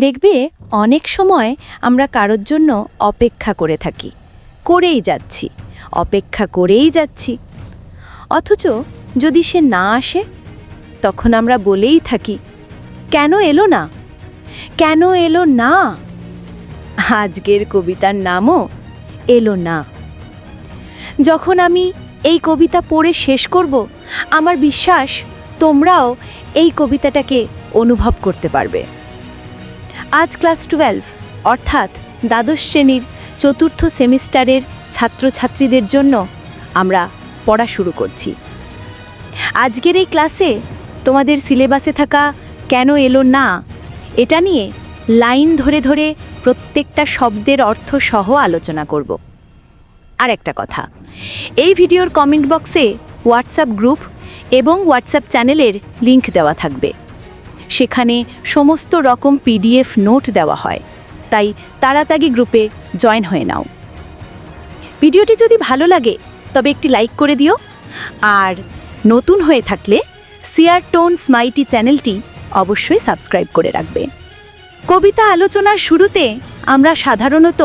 দেখবে অনেক সময় আমরা কারোর জন্য অপেক্ষা করে থাকি, করেই যাচ্ছি, অপেক্ষা করেই যাচ্ছি। অথচ যদি সে না আসে, তখন আমরা বলেই থাকি, কেন এলো না? কেন এলো না? আজকের কবিতার নামও এলো না। যখন আমি এই কবিতা পড়ে শেষ করব, আমার বিশ্বাস তোমরাও এই কবিতাটাকে অনুভব করতে পারবে। আজ ক্লাস টুয়েলভ, অর্থাৎ দ্বাদশ শ্রেণির চতুর্থ সেমিস্টারের ছাত্রছাত্রীদের জন্য আমরা পড়া শুরু করছি। আজকের এই ক্লাসে তোমাদের সিলেবাসে থাকা কেন এলো না, এটা নিয়ে লাইন ধরে ধরে প্রত্যেকটা শব্দের অর্থ সহ আলোচনা করব। আর একটা কথা, এই ভিডিওর কমেন্ট বক্সে হোয়াটসঅ্যাপ গ্রুপ এবং হোয়াটসঅ্যাপ চ্যানেলের লিংক দেওয়া থাকবে। সেখানে সমস্ত রকম পিডিএফ নোট দেওয়া হয়। তাই তাড়াতাড়ি গ্রুপে জয়েন হয়ে নাও। ভিডিওটি যদি ভালো লাগে, তবে একটি লাইক করে দিও। আর নতুন হয়ে থাকলে সিয়ার টোন স্মাইটি চ্যানেলটি অবশ্যই সাবস্ক্রাইব করে রাখবে। কবিতা আলোচনার শুরুতে আমরা সাধারণত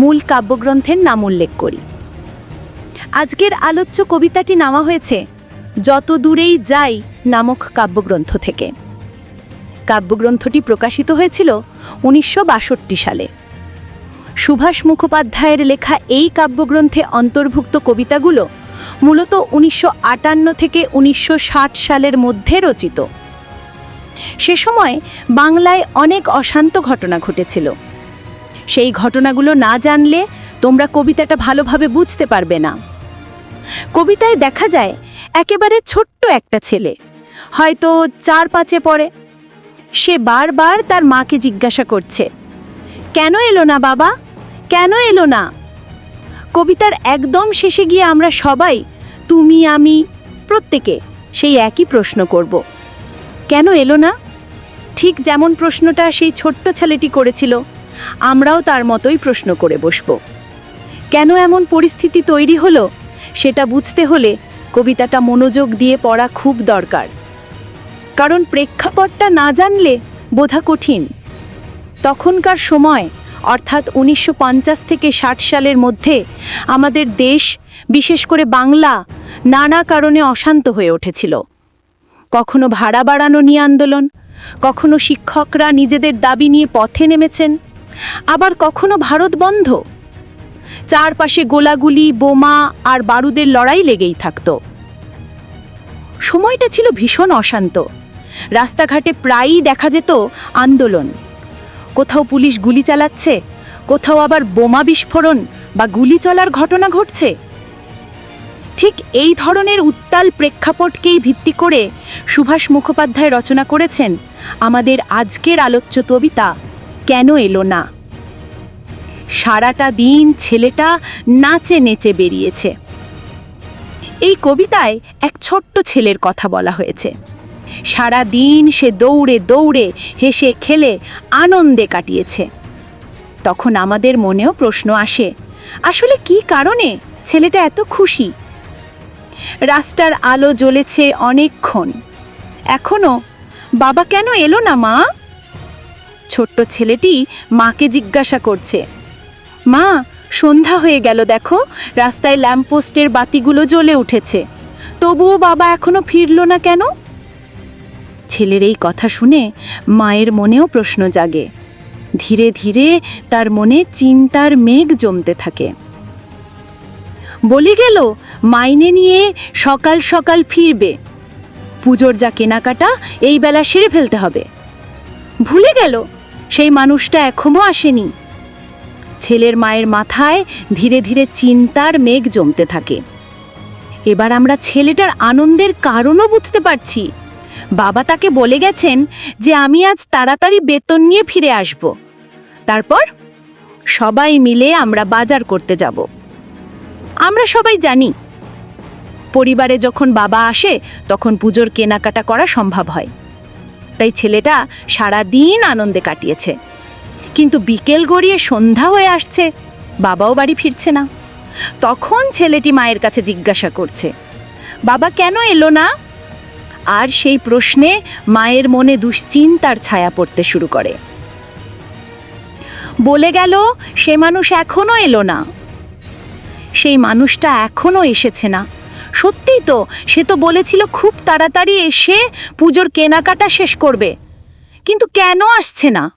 মূল কাব্যগ্রন্থের নাম উল্লেখ করি। আজকের আলোচ্য কবিতাটি নামা হয়েছে যত দূরেই যাই নামক কাব্যগ্রন্থ থেকে। কাব্যগ্রন্থটি প্রকাশিত হয়েছিল উনিশশো বাষট্টি সালে। সুভাষ মুখোপাধ্যায়ের লেখা এই কাব্যগ্রন্থে অন্তর্ভুক্ত কবিতাগুলো মূলত উনিশশো আটান্ন থেকে উনিশশো ষাট সালের মধ্যে রচিত। সে সময় বাংলায় অনেক অশান্ত ঘটনা ঘটেছিল। সেই ঘটনাগুলো না জানলে তোমরা কবিতাটা ভালোভাবে বুঝতে পারবে না। কবিতায় দেখা যায়, একেবারে ছোট্ট একটা ছেলে। হয়তো চার পাঁচে পড়ে সে বারবার তার মাকে জিজ্ঞাসা করছে, কেন এলো না বাবা? কেন এলো না? কবিতার একদম শেষে গিয়ে আমরা সবাই, তুমি, আমি, প্রত্যেকে সেই একই প্রশ্ন করব, কেন এলো না? ঠিক যেমন প্রশ্নটা সেই ছোট্ট ছেলেটি করেছিল, আমরাও তার মতোই প্রশ্ন করে বসব। কেন এমন পরিস্থিতি তৈরি হলো, সেটা বুঝতে হলে কবিতাটা মনোযোগ দিয়ে পড়া খুব দরকার। কারণ প্রেক্ষাপটটা না জানলে বোঝা কঠিন। তখনকার সময়, অর্থাৎ উনিশশো পঞ্চাশ থেকে ষাট সালের মধ্যে, আমাদের দেশ, বিশেষ করে বাংলা, নানা কারণে অশান্ত হয়ে উঠেছিল। কখনো ভাড়া বাড়ানো নিয়ে আন্দোলন, কখনো শিক্ষকরা নিজেদের দাবি নিয়ে পথে নেমেছেন, আবার কখনো ভারত বন্ধ। চারপাশে গোলাগুলি, বোমা আর বারুদের লড়াই লেগেই থাকত। সময়টা ছিল ভীষণ অশান্ত। রাস্তাঘাটে প্রায়ই দেখা যেত আন্দোলন। কোথাও পুলিশ গুলি চালাচ্ছে, কোথাও আবার বোমা বিস্ফোরণ বা গুলি চলার ঘটনা ঘটছে। ঠিক এই ধরনের উত্তাল প্রেক্ষাপটকেই ভিত্তি করে সুভাষ মুখোপাধ্যায় রচনা করেছেন আমাদের আজকের আলোচ্য কবিতা, কেন এলো না? সারাটা দিন ছেলেটা নাচে নেচে বেরিয়েছে। এই কবিতায় এক ছোট্ট ছেলের কথা বলা হয়েছে। সারা দিন সে দৌড়ে দৌড়ে হেসে খেলে আনন্দে কাটিয়েছে। তখন আমাদের মনেও প্রশ্ন আসে, আসলে কি কারণে ছেলেটা এত খুশি? রাস্তার আলো জ্বলেছে অনেকক্ষণ। এখনও বাবা কেন এলো না, মা? ছোট্ট ছেলেটি মাকে জিজ্ঞাসা করছে, মা, সন্ধ্যা হয়ে গেল, দেখো, রাস্তায় ল্যাম্পপোস্টের বাতিগুলো জ্বলে উঠেছে। তবুও বাবা এখনও ফিরল না কেন? ছেলের এই কথা শুনে মায়ের মনেও প্রশ্ন জাগে। ধীরে ধীরে তার মনে চিন্তার মেঘ জমতে থাকে। বলি গেল, মাইনে নিয়ে সকাল সকাল ফিরবে। পুজোর যা কেনাকাটা, এই বেলা সেরে ফেলতে হবে। ভুলে গেল, সেই মানুষটা এখনও আসেনি। ছেলের মায়ের মাথায় ধীরে ধীরে চিন্তার মেঘ জমতে থাকে। এবার আমরা ছেলেটার আনন্দের কারণও বুঝতে পারছি। বাবা তাকে বলে গেছেন যে আমি আজ তাড়াতাড়ি বেতন নিয়ে ফিরে আসব। তারপর সবাই মিলে আমরা বাজার করতে যাব। আমরা সবাই জানি, পরিবারে যখন বাবা আসে, তখন পুজোর কেনাকাটা করা সম্ভব হয়। তাই ছেলেটা সারা দিন আনন্দে কাটিয়েছে। কিন্তু বিকেল গড়িয়ে সন্ধ্যা হয়ে আসছে, বাবাও বাড়ি ফিরছে না। তখন ছেলেটি মায়ের কাছে জিজ্ঞাসা করছে, বাবা কেন এলো না? আর সেই প্রশ্নে মায়ের মনে দুশ্চিন্তার ছায়া পড়তে শুরু করে। বলে গেল, সে মানুষ এখনও এলো না। সেই মানুষটা এখনও এসেছে না। সত্যিই তো, সে তো বলেছিল খুব তাড়াতাড়ি এসে পুজোর কেনাকাটা শেষ করবে। কিন্তু কেন আসছে না?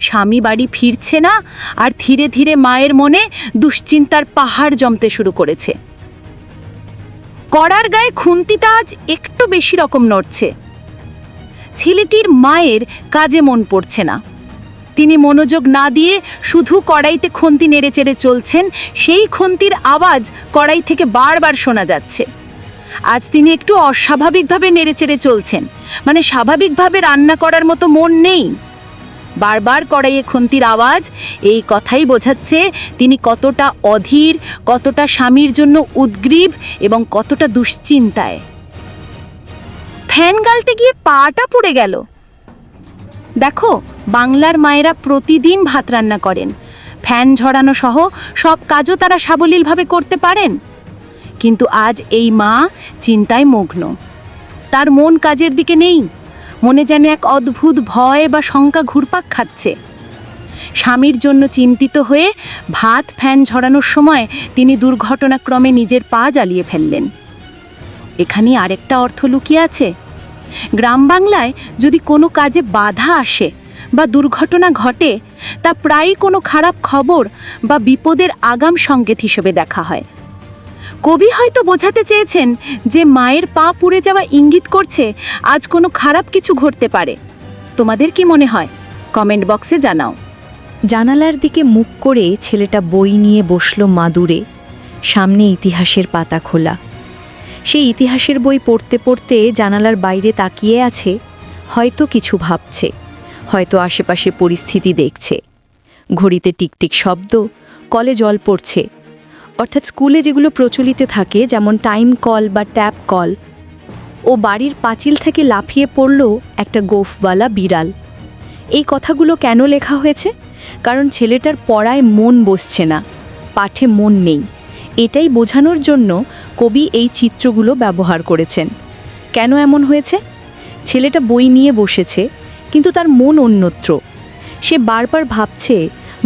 স্বামী বাড়ি ফিরছে না, আর ধীরে ধীরে মায়ের মনে দুশ্চিন্তার পাহাড় জমতে শুরু করেছে। কড়ার গায়ে খুন্তিটা আজ একটু বেশি রকম নড়ছে। ছেলেটির মায়ের কাজে মন পড়ছে না। তিনি মনোযোগ না দিয়ে শুধু কড়াইতে খন্তি নেড়েচেড়ে চলছেন, সেই খন্তির আওয়াজ কড়াই থেকে বারবার শোনা যাচ্ছে। আজ তিনি একটু অস্বাভাবিকভাবে নেড়েচেড়ে চলছেন মানে স্বাভাবিকভাবে রান্না করার মতো মন নেই। বারবার কড়াইয়ে খন্তির আওয়াজ। এই কথাই বোঝাচ্ছে তিনি কতটা অধীর, কতটা স্বামীর জন্য উদ্গ্রীব এবং কতটা দুশ্চিন্তায়। ফ্যান গালতে গিয়ে পাটা পুড়ে গেল। দেখো, বাংলার মায়েরা প্রতিদিন ভাত রান্না করেন। ফ্যান ঝরানো সহ সব কাজও তারা সাবলীলভাবে করতে পারেন। কিন্তু আজ এই মা চিন্তায় মগ্ন। তার মন কাজের দিকে নেই। মনে যেন এক অদ্ভুত ভয় বা শঙ্কা ঘুরপাক খাচ্ছে। স্বামীর জন্য চিন্তিত হয়ে ভাত ফ্যান ঝরানোর সময় তিনি দুর্ঘটনাক্রমে নিজের পা জ্বালিয়ে ফেললেন। এখানে আরেকটা অর্থ লুকিয়ে আছে। গ্রাম বাংলায় যদি কোনো কাজে বাধা আসে বা দুর্ঘটনা ঘটে, তা প্রায়ই কোনো খারাপ খবর বা বিপদের আগাম সংকেত হিসেবে দেখা হয়। কবি হয়তো বোঝাতে চেয়েছেন যে মায়ের পা পুড়ে যাওয়া ইঙ্গিত করছে আজ কোনো খারাপ কিছু ঘটতে পারে। তোমাদের কি মনে হয়? কমেন্ট বক্সে জানাও। জানালার দিকে মুখ করে ছেলেটা বই নিয়ে বসল মাদুরে। সামনে ইতিহাসের পাতা খোলা। সেই ইতিহাসের বই পড়তে পড়তে জানালার বাইরে তাকিয়ে আছে, হয়তো কিছু ভাবছে, হয়তো আশেপাশে পরিস্থিতি দেখছে। ঘড়িতে টিকটিক শব্দ, কলে জল পড়ছে অর্থাৎ স্কুলে যেগুলো প্রচলিত থাকে, যেমন টাইম কল বা ট্যাপ কল ও বাড়ির পাঁচিল থেকে লাফিয়ে পড়ল একটা গোফওয়ালা বিড়াল। এই কথাগুলো কেন লেখা হয়েছে? কারণ ছেলেটার পড়ায় মন বসছে না, পাঠে মন নেই। এটাই বোঝানোর জন্য কবি এই চিত্রগুলো ব্যবহার করেছেন। কেন এমন হয়েছে? ছেলেটা বই নিয়ে বসেছে, কিন্তু তার মন অন্যত্র। সে বারবার ভাবছে,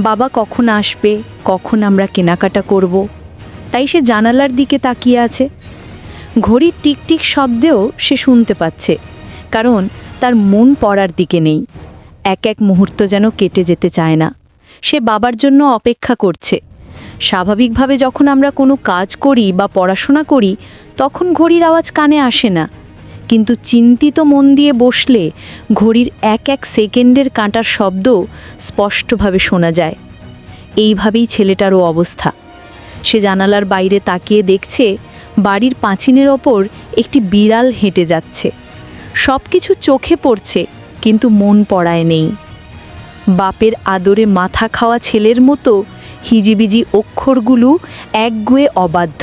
বাবা কখন আসবে? কখন আমরা কেনাকাটা করব? তাই সে জানালার দিকে তাকিয়ে আছে। ঘড়ির টিকটিক শব্দেও সে শুনতে পাচ্ছে, কারণ তার মন পড়ার দিকে নেই। এক এক মুহূর্ত যেন কেটে যেতে চায় না। সে বাবার জন্য অপেক্ষা করছে। স্বাভাবিকভাবে যখন আমরা কোনো কাজ করি বা পড়াশোনা করি, তখন ঘড়ির আওয়াজ কানে আসে না। কিন্তু চিন্তিত মন দিয়ে বসলে ঘড়ির এক এক সেকেন্ডের কাঁটার শব্দ স্পষ্টভাবে শোনা যায়। এইভাবেই ছেলেটারও অবস্থা। সে জানালার বাইরে তাকিয়ে দেখছে বাড়ির পাঁচিনের ওপর একটি বিড়াল হেঁটে যাচ্ছে। সব কিছু চোখে পড়ছে, কিন্তু মন পড়ায় নেই। বাপের আদরে মাথা খাওয়া ছেলের মতো হিজিবিজি অক্ষরগুলো একগুয়ে অবাধ্য।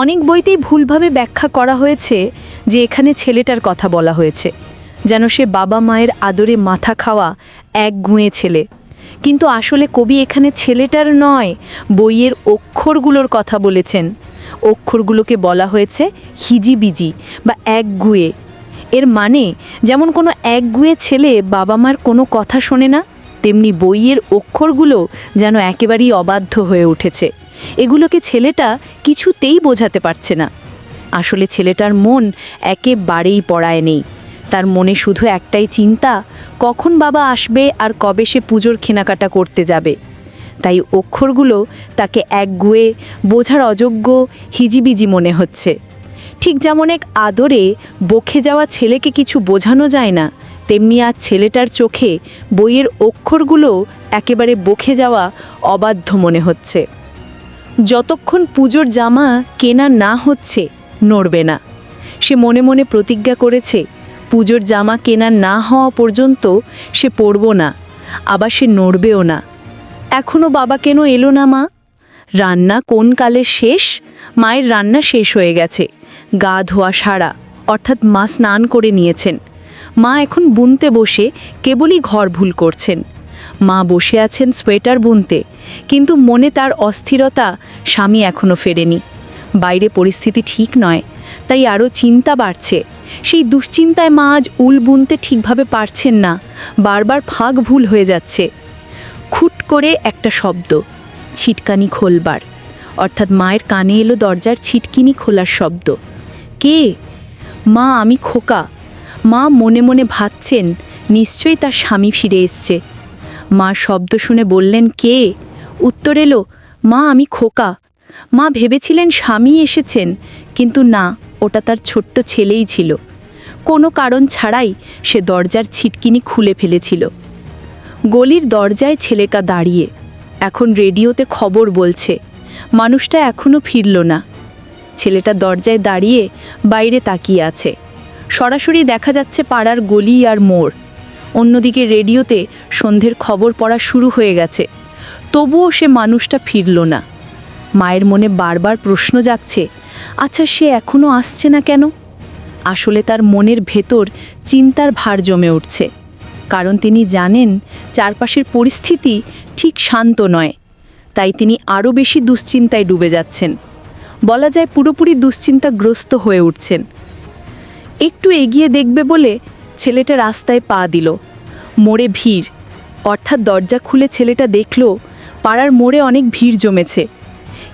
অনেক বইতেই ভুলভাবে ব্যাখ্যা করা হয়েছে যে এখানে ছেলেটার কথা বলা হয়েছে, যেন সে বাবা মায়ের আদরে মাথা খাওয়া এক গুঁয়ে ছেলে। কিন্তু আসলে কবি এখানে ছেলেটার নয়, বইয়ের অক্ষরগুলোর কথা বলেছেন। অক্ষরগুলোকে বলা হয়েছে হিজিবিজি বা একগুয়ে। এর মানে যেমন কোনো একগুয়ে ছেলে বাবা মার কোনো কথা শোনে না, তেমনি বইয়ের অক্ষরগুলো যেন একেবারেই অবাধ্য হয়ে উঠেছে। এগুলোকে ছেলেটা কিছুতেই বোঝাতে পারছে না। আসলে ছেলেটার মন একেবারেই পড়ায় নেই। তার মনে শুধু একটাই চিন্তা, কখন বাবা আসবে আর কবে সে পুজোর কেনাকাটা করতে যাবে। তাই অক্ষরগুলো তাকে একগুয়ে বোঝার অযোগ্য হিজিবিজি মনে হচ্ছে। ঠিক যেমন এক আদরে বখে যাওয়া ছেলেকে কিছু বোঝানো যায় না, তেমনি আর ছেলেটার চোখে বইয়ের অক্ষরগুলো একেবারে বখে যাওয়া অবাধ্য মনে হচ্ছে। যতক্ষণ পুজোর জামা কেনা না হচ্ছে, নড়বে না। সে মনে মনে প্রতিজ্ঞা করেছে পুজোর জামা কেনা না হওয়া পর্যন্ত সে পরব না, আবার সে নড়বেও না। এখনও বাবা কেন এলো না, মা? রান্না কোন কালে শেষ? মায়ের রান্না শেষ হয়ে গেছে, গা ধোয়া সারা, অর্থাৎ মা স্নান করে নিয়েছেন। মা এখন বুনতে বসে কেবলই ঘর ভুল করছেন। মা বসে আছেন সোয়েটার বুনতে, কিন্তু মনে তার অস্থিরতা স্বামী এখনও ফেরেনি। বাইরে পরিস্থিতি ঠিক নয়, তাই আরও চিন্তা বাড়ছে। সেই দুশ্চিন্তায় মা আজ উল বুনতে ঠিকভাবে পারছেন না। বারবার ফাঁক ভুল হয়ে যাচ্ছে। খুট করে একটা শব্দ, ছিটকানি খোলবার। অর্থাৎ মায়ের কানে এলো দরজার ছিটকিনি খোলার শব্দ। কে? মা, আমি খোকা। মা মনে মনে ভাবছেন, নিশ্চয়ই তার স্বামী ফিরে এসছে। মা শব্দ শুনে বললেন, কে? উত্তর এলো, মা, আমি খোকা। মা ভেবেছিলেন স্বামী এসেছেন, কিন্তু না। ওটা তার ছোট্ট ছেলেই ছিল। কোনো কারণ ছাড়াই সে দরজার ছিটকিনি খুলে ফেলেছিল। গলির দরজায় ছেলেকা দাঁড়িয়ে এখন রেডিওতে খবর বলছে, মানুষটা এখনও ফিরল না। ছেলেটা দরজায় দাঁড়িয়ে বাইরে তাকিয়ে আছে। সরাসরি দেখা যাচ্ছে পাড়ার গলি আর মোড়। অন্যদিকে রেডিওতে সন্ধ্যের খবর পড়া শুরু হয়ে গেছে। তবুও সে মানুষটা ফিরল না। মায়ের মনে বারবার প্রশ্ন জাগছে আচ্ছা সে এখনও আসছে না কেন? আসলে তার মনের ভেতর চিন্তার ভার জমে উঠছে। কারণ তিনি জানেন, চারপাশের পরিস্থিতি ঠিক শান্ত নয়। তাই তিনি আরও বেশি দুশ্চিন্তায় ডুবে যাচ্ছেন। বলা যায় পুরোপুরি দুশ্চিন্তাগ্রস্ত হয়ে উঠছেন। একটু এগিয়ে দেখবে বলে ছেলেটা রাস্তায় পা দিল। মোড়ে ভিড়। অর্থাৎ দরজা খুলে ছেলেটা দেখল, পাড়ার মোড়ে অনেক ভিড় জমেছে।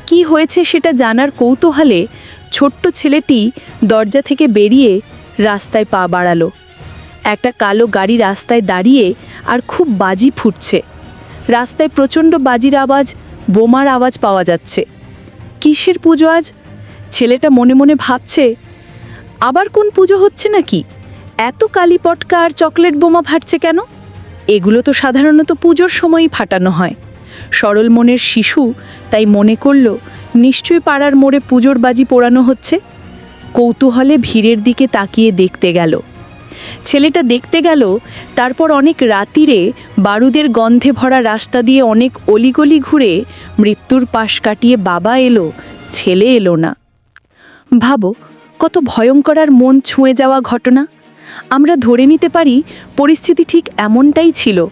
কি হয়েছে সেটা জানার কৌতূহলে ছোট্ট ছেলেটি দরজা থেকে বেরিয়ে রাস্তায় পা বাড়ালো। একটা কালো গাড়ি রাস্তায় দাঁড়িয়ে আর খুব বাজি ফুটছে। রাস্তায় প্রচণ্ড বাজির আওয়াজ, বোমার আওয়াজ পাওয়া যাচ্ছে। কিসের পুজো আজ? ছেলেটা মনে মনে ভাবছে, আবার কোন পুজো হচ্ছে নাকি? এত কালী পটকা আর চকলেট বোমা ফাটছে কেন? এগুলো তো সাধারণত পুজোর সময়ই ফাটানো হয়। সরল মনের শিশু, তাই মনে করল নিশ্চয়ই পাড়ার মোড়ে পুজোর বাজি পোড়ানো হচ্ছে। কৌতূহলে ভিড়ের দিকে তাকিয়ে দেখতে গেল। ছেলেটা দেখতে গেল, তারপর অনেক রাতিরে বারুদের গন্ধে ভরা রাস্তা দিয়ে অনেক অলিগলি ঘুরে মৃত্যুর পাশ কাটিয়ে বাবা এলো, ছেলে এলো না। ভাবো, কত ভয়ঙ্কর আর মন ছুঁয়ে যাওয়া ঘটনা। আমরা ধরে নিতে পারি, পরিস্থিতি ঠিক এমনটাই ছিল।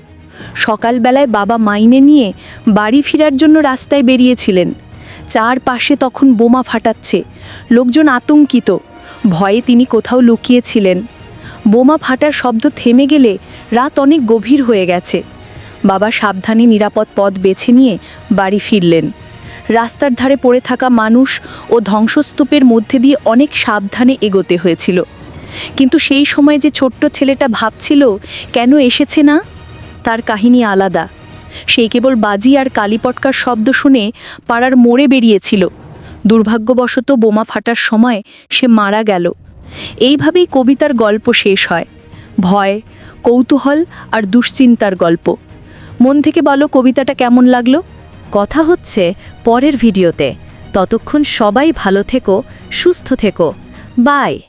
সকালবেলায় বাবা মাইনে নিয়ে বাড়ি ফেরার জন্য রাস্তায় বেরিয়েছিলেন। চারপাশে তখন বোমা ফাটাচ্ছে। লোকজন আতঙ্কিত। ভয়ে তিনি কোথাও লুকিয়েছিলেন। বোমা ফাটার শব্দ থেমে গেলে রাত অনেক গভীর হয়ে গেছে। বাবা সাবধানে নিরাপদ পথ বেছে নিয়ে বাড়ি ফিরলেন। রাস্তার ধারে পড়ে থাকা মানুষ ও ধ্বংসস্তূপের মধ্যে দিয়ে অনেক সাবধানে এগোতে হয়েছিল। কিন্তু সেই সময় যে ছোট্ট ছেলেটা ভাবছিল, কেন এসেছে না? তার কাহিনী আলাদা। সেই কেবল বাজি আর কালীপটকার শব্দ শুনে পাড়ার মোড়ে বেরিয়েছিল। দুর্ভাগ্যবশত বোমা ফাটার সময় সে মারা গেল। এইভাবেই কবিতার গল্প শেষ হয়। ভয়, কৌতূহল আর দুশ্চিন্তার গল্প। মন থেকে বলো কবিতাটা কেমন লাগল? কথা হচ্ছে পরের ভিডিওতে। ততক্ষণ সবাই ভালো থেকো, সুস্থ থেকো। বাই।